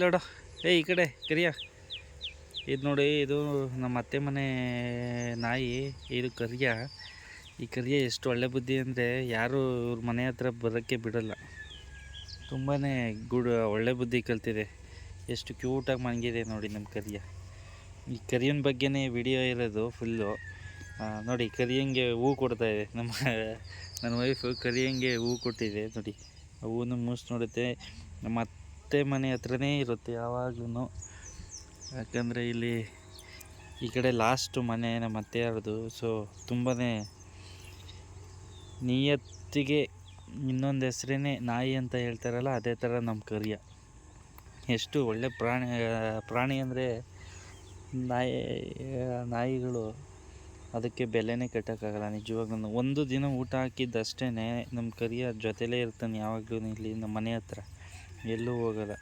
ಇಲ್ಲೋಡ. ಏ, ಈ ಕಡೆ ಕರಿಯ. ಇದು ನೋಡಿ, ಇದು ನಮ್ಮ ಅತ್ತೆ ಮನೆ ನಾಯಿ. ಇದು ಕರಿಯ. ಈ ಕರಿಯ ಎಷ್ಟು ಒಳ್ಳೆ ಬುದ್ಧಿ ಅಂದರೆ ಯಾರು ಇವ್ರ ಮನೆ ಹತ್ರ ಬರೋಕ್ಕೆ ಬಿಡೋಲ್ಲ. ತುಂಬಾ ಗುಡ್, ಒಳ್ಳೆ ಬುದ್ಧಿ ಕಲ್ತಿದೆ. ಎಷ್ಟು ಕ್ಯೂಟಾಗಿ ಮನಗಿದೆ ನೋಡಿ ನಮ್ಮ ಕರಿಯ. ಈ ಕರಿಯನ ಬಗ್ಗೆನೇ ವಿಡಿಯೋ ಇರೋದು ಫುಲ್ಲು ನೋಡಿ, ಕರಿಯಂಗೆ ಹೂ ಕೊಡ್ತಾ ಇದೆ. ನಮ್ಮ, ನನ್ನ ವೈಫು ಕರಿಯಂಗೆ ಹೂ ಕೊಟ್ಟಿದೆ. ನೋಡಿ ಹೂವನ್ನು ಮೂಸಿ ನೋಡುತ್ತೆ. ನಮ್ಮ ಅತ್ತೆ ಮನೆ ಹತ್ರನೇ ಇರುತ್ತೆ ಯಾವಾಗ್ಲೂ ಯಾಕಂದರೆ ಇಲ್ಲಿ ಈ ಕಡೆ ಲಾಸ್ಟು ಮನೆ ನಮ್ಮ ಅತ್ತೆಯವ್ರದ್ದು. ಸೊ ತುಂಬಾ ನಿಯತ್ತಿಗೆ ಇನ್ನೊಂದು ಹೆಸ್ರೇ ನಾಯಿ ಅಂತ ಹೇಳ್ತಾರಲ್ಲ, ಅದೇ ಥರ ನಮ್ಮ ಕರಿಯ. ಎಷ್ಟು ಒಳ್ಳೆ ಪ್ರಾಣಿ ಪ್ರಾಣಿ ಅಂದರೆ ನಾಯಿ, ನಾಯಿಗಳು ಅದಕ್ಕೆ ಬೆಲೆನೇ ಕಟ್ಟೋಕ್ಕಾಗಲ್ಲ. ನಿಜವಾಗ್ಲೂ ಒಂದು ದಿನ ಊಟ ಹಾಕಿದ್ದಷ್ಟೇ ನಮ್ಮ ಕರಿಯ ಜೊತೆಲೇ ಇರ್ತಾನೆ ಯಾವಾಗಲೂ ಇಲ್ಲಿ ನಮ್ಮ ಮನೆ ಹತ್ರ. ಎಲ್ಲೂ ಹೋಗಲ್ಲ.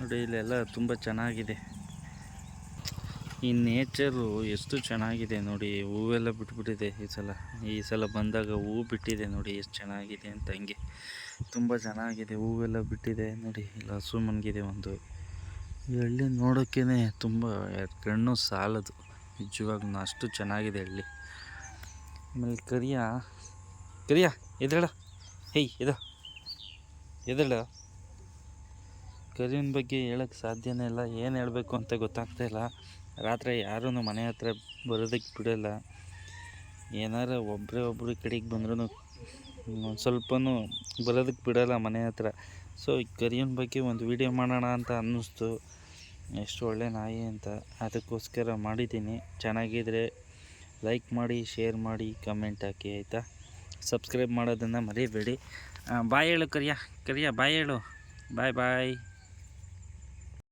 ನೋಡಿ, ಇಲ್ಲೆಲ್ಲ ತುಂಬ ಚೆನ್ನಾಗಿದೆ. ಈ ನೇಚರು ಎಷ್ಟು ಚೆನ್ನಾಗಿದೆ ನೋಡಿ, ಹೂವೆಲ್ಲ ಬಿಟ್ಬಿಟ್ಟಿದೆ ಈ ಸಲ. ಈ ಸಲ ಬಂದಾಗ ಹೂ ಬಿಟ್ಟಿದೆ ನೋಡಿ, ಎಷ್ಟು ಚೆನ್ನಾಗಿದೆ ಅಂತ ಹಂಗೆ. ತುಂಬ ಚೆನ್ನಾಗಿದೆ, ಹೂವೆಲ್ಲ ಬಿಟ್ಟಿದೆ ನೋಡಿ ಇಲ್ಲ ಹಸು ಮನ್ಗಿದೆ ಒಂದು. ಈ ಹಳ್ಳಿ ನೋಡೋಕ್ಕೇ ತುಂಬ ಕಣ್ಣು ಸಾಲದು. ನಿಜವಾಗ್ಲೂ ಅಷ್ಟು ಚೆನ್ನಾಗಿದೆ ಹಳ್ಳಿ. ಆಮೇಲೆ ಕರಿಯ. ಕರಿಯ ಎದ್ದೇಳ ಹೇಯ್ ಎದ ಎದ್ದೇಳ ಕರುವಿನ ಬಗ್ಗೆ ಹೇಳೋಕ್ಕೆ ಸಾಧ್ಯನೇ ಇಲ್ಲ. ಏನು ಹೇಳಬೇಕು ಅಂತ ಗೊತ್ತಾಗ್ತಾ ಇಲ್ಲ. ರಾತ್ರಿ ಯಾರೂ ಮನೆ ಹತ್ರ ಬರೋದಕ್ಕೆ ಬಿಡೋಲ್ಲ. ಏನಾರ ಒಬ್ಬರೇ ಒಬ್ಬರು ಕಡೆಗೆ ಬಂದ್ರೂ ಸ್ವಲ್ಪನೂ ಬರೋದಕ್ಕೆ ಬಿಡೋಲ್ಲ ಮನೆ ಹತ್ರ. ಸೊ ಕರಿಯನ ಬಗ್ಗೆ ಒಂದು ವಿಡಿಯೋ ಮಾಡೋಣ ಅಂತ ಅನ್ನಿಸ್ತು. ಎಷ್ಟು ಒಳ್ಳೆ ನಾಯಿ ಅಂತ. ಅದಕ್ಕೋಸ್ಕರ ಮಾಡಿದ್ದೀನಿ. ಚೆನ್ನಾಗಿದ್ರೆ ಲೈಕ್ ಮಾಡಿ ಶೇರ್ ಮಾಡಿ ಕಮೆಂಟ್ ಹಾಕಿ, ಆಯಿತಾ? ಸಬ್ಸ್ಕ್ರೈಬ್ ಮಾಡೋದನ್ನು ಮರಿಬೇಡಿ. ಬಾಯ್ ಹೇಳು ಕರಿಯ. ಕರಿಯ ಬಾಯ್ ಹೇಳು. ಬಾಯ್ ಬಾಯ್.